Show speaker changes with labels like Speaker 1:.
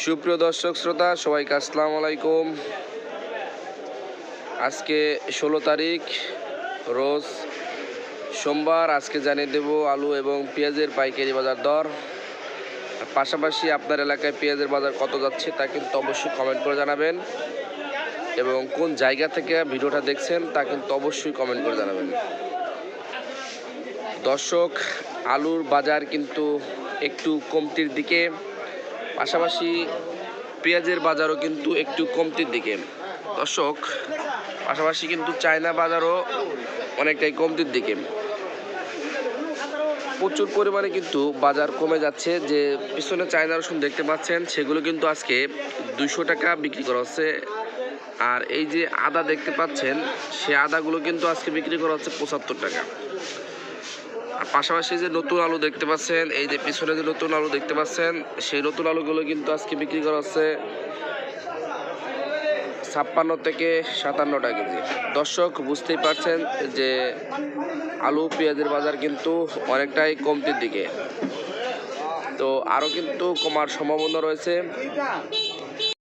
Speaker 1: সুপ্রিয় দর্শক শ্রোতা, সবাইকে আসসালামু আলাইকুম। আজকে ষোলো তারিখ, রোজ সোমবার। আজকে জানিয়ে দেব আলু এবং পেঁয়াজের পাইকারি বাজার দর। পাশাপাশি আপনার এলাকায় পেঁয়াজের বাজার কত যাচ্ছে তা কিন্তু অবশ্যই কমেন্ট করে জানাবেন। এবং কোন জায়গা থেকে ভিডিওটা দেখছেন তা কিন্তু অবশ্যই কমেন্ট করে জানাবেন। দর্শক, আলুর বাজার কিন্তু একটু কমতির দিকে। পাশাপাশি পেঁয়াজের বাজারও কিন্তু একটু কমতির দিকে। দর্শক, পাশাপাশি কিন্তু চায়না বাজারও অনেকটাই কমতির দিকে। প্রচুর পরিমাণে কিন্তু বাজার কমে যাচ্ছে। যে পিছনে চায়না রসুন দেখতে পাচ্ছেন, সেগুলো কিন্তু আজকে দুশো টাকা বিক্রি করা হচ্ছে। আর এই যে আদা দেখতে পাচ্ছেন, সে আদাগুলো কিন্তু আজকে বিক্রি করা হচ্ছে পঁচাত্তর টাকা। পাশাপাশি যে নতুন আলু দেখতে পাচ্ছেন, এই যে পিছনে যে নতুন আলু দেখতে পাচ্ছেন, সেই নতুন আলুগুলো কিন্তু আজকে বিক্রি করা হচ্ছে ছাপ্পান্ন থেকে সাতান্ন টাকা কেজি। দর্শক, বুঝতেই পারছেন যে আলু পেঁয়াজের বাজার কিন্তু অনেকটাই কমতির দিকে। তো আরও কিন্তু কমার সম্ভাবনা রয়েছে।